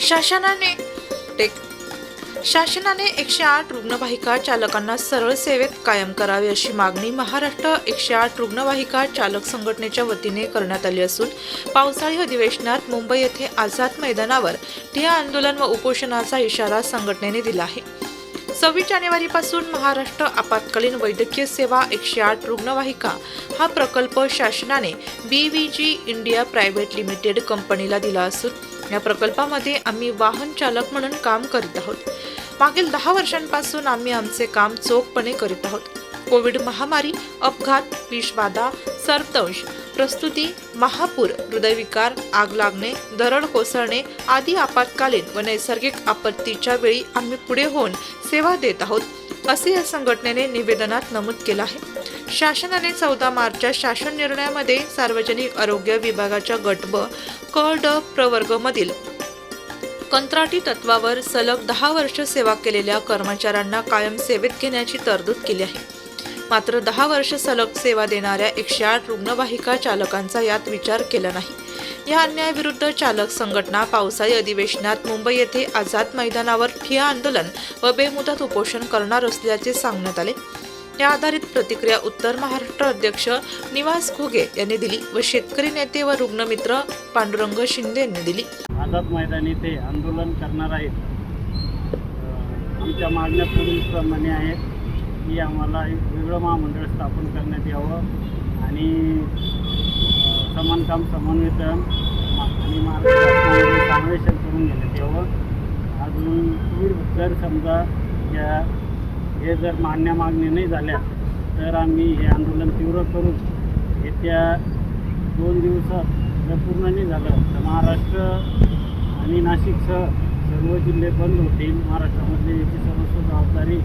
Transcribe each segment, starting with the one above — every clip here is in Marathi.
शासनाने टेक शासनाने एकशे आठ रुग्णवाहिका चालकांना सरळ सेवेत कायम करावे अशी मागणी महाराष्ट्र एकशे आठ रुग्णवाहिका चालक संघटनेच्या वतीने करण्यात आली असून पावसाळी अधिवेशनात मुंबई येथे आझाद मैदानावर ठिया आंदोलन व उपोषणाचा इशारा संघटनेने दिला आहे. सव्वीस जानेवारीपासून महाराष्ट्र आपत्कालीन वैद्यकीय सेवा एकशे आठ रुग्णवाहिका हा प्रकल्प शासनाने B V G India private limited कंपनीला दिला असून या प्रकल्पामध्ये आम्ही वाहन चालक म्हणून काम करीत आहोत. मागील दहा वर्षांपासून आम्ही आमचे काम चोखपणे करीत आहोत. कोविड महामारी अपघात विषबाधा सर्पदंश प्रस्तुती महापूर हृदयविकार आग लागणे दरड कोसळणे आदी आपत्कालीन व नैसर्गिक आपत्तीच्या वेळी आम्ही पुढे होऊन सेवा देत आहोत. असे या संघटनेने निवेदनात नमूद केलं आहे. शासनाने चौदा मार्चच्या शासन निर्णयामध्ये सार्वजनिक आरोग्य विभागाच्या गट ब क ड प्रवर्गमधील कंत्राटी तत्वावर सलग दहा वर्ष सेवा केलेल्या कर्मचाऱ्यांना कायम सेवेत घेण्याची तरतूद केली आहे. मात्र दहा वर्ष सलग सेवा देणाऱ्या एकशे आठ रुग्णवाहिका चालकांचा यात विचार केला नाही. या अन्यायाविरुद्ध चालक संघटना पावसाळी अधिवेशनात मुंबई येथे आझाद मैदानावर ठिया आंदोलन व बेमुदत उपोषण करणार असल्याचे सांगण्यात आले. या आधारित प्रतिक्रिया उत्तर महाराष्ट्र अध्यक्ष निवास घुगे यांनी दिली व शेतकरी नेते व रुग्णमित्र पांडुरंग शिंदे यांनी दिली. आझाद मैदान येथे आंदोलन करणार आहेत. आमच्या मागण्या पूर्वीप्रमाणे आहेत की आम्हाला एक वेगळं महामंडळ स्थापन करण्यात यावं आणि समान काम समन्वितन आणि महाराष्ट्र समावेशन करून घेण्यात तेव्हा अजून जर समजा या हे जर मान्य मागणी नाही झाल्या तर आम्ही हे आंदोलन तीव्र करून येत्या दोन दिवसात जर पूर्ण नाही झालं. तर महाराष्ट्र आणि नाशिकसह सर्व जिल्हे बंद होतील. महाराष्ट्रामधली याची सर्वस्व जबाबदारी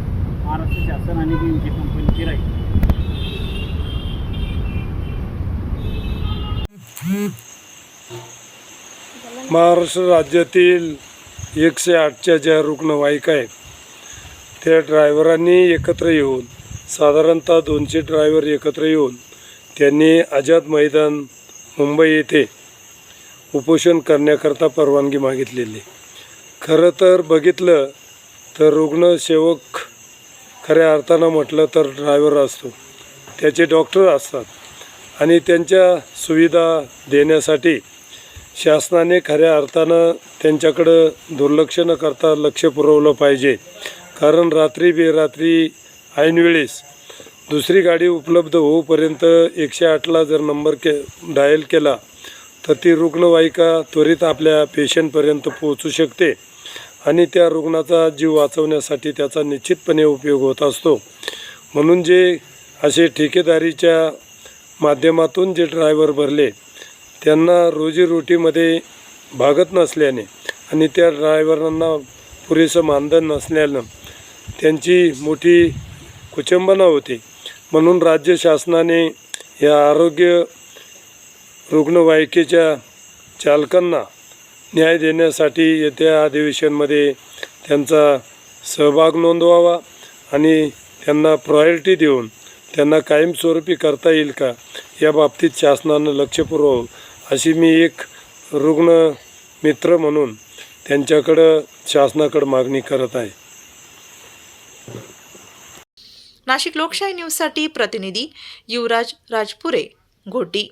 महाराष्ट्र शासन आणि बीएमची कंपनीची राहील. महाराष्ट्र राज्यातील एकशे आठच्या ज्या रुग्णवाहिका आहेत त्या ड्रायव्हरांनी एकत्र येऊन साधारणतः दोनशे ड्रायव्हर एकत्र येऊन त्यांनी आझाद मैदान मुंबई येथे उपोषण करण्याकरता परवानगी मागितलेली. खरं तर बघितलं तर रुग्णसेवक खऱ्या अर्थानं म्हटलं तर ड्रायव्हर असतो. त्याचे डॉक्टर असतात आणि त्यांच्या सुविधा देण्यासाठी शासनाने खऱ्या अर्थानं त्यांच्याकडं दुर्लक्ष न करता लक्ष पुरवलं पाहिजे. कारण रात्री बेरात्री ऐनवेळेस दुसरी गाडी उपलब्ध होऊपर्यंत एकशे आठला जर नंबर के डायल केला तर ती रुग्णवाहिका त्वरित आपल्या पेशंटपर्यंत पोहोचू शकते आणि त्या रुग्णाचा जीव वाचवण्यासाठी त्याचा निश्चितपणे उपयोग होत असतो. म्हणून जे असे ठेकेदारीच्या माध्यमातून जे ड्रायव्हर भरले त्यांना रोजीरोटीमध्ये भागत नसल्याने आणि त्या ड्रायव्हरांना पुरेसं मानधन नसल्यानं त्यांची मोठी कुचंबना होती. म्हणून राज्य शासनाने या आरोग्य रुग्णवाहिकेच्या चालकांना न्याय देण्यासाठी येत्या अधिवेशनमध्ये त्यांचा सहभाग नोंदवावा आणि त्यांना प्रायोरिटी देऊन त्यांना कायमस्वरूपी करता येईल का? या बाबतीत शासनानं लक्ष पुरवावं अशी मी एक रुग्ण मित्र म्हणून त्यांच्याकडं शासनाकडं मागणी करत आहे. नाशिक लोकशाही न्यूजसाठी प्रतिनिधी युवराज राजपुरे घोटी.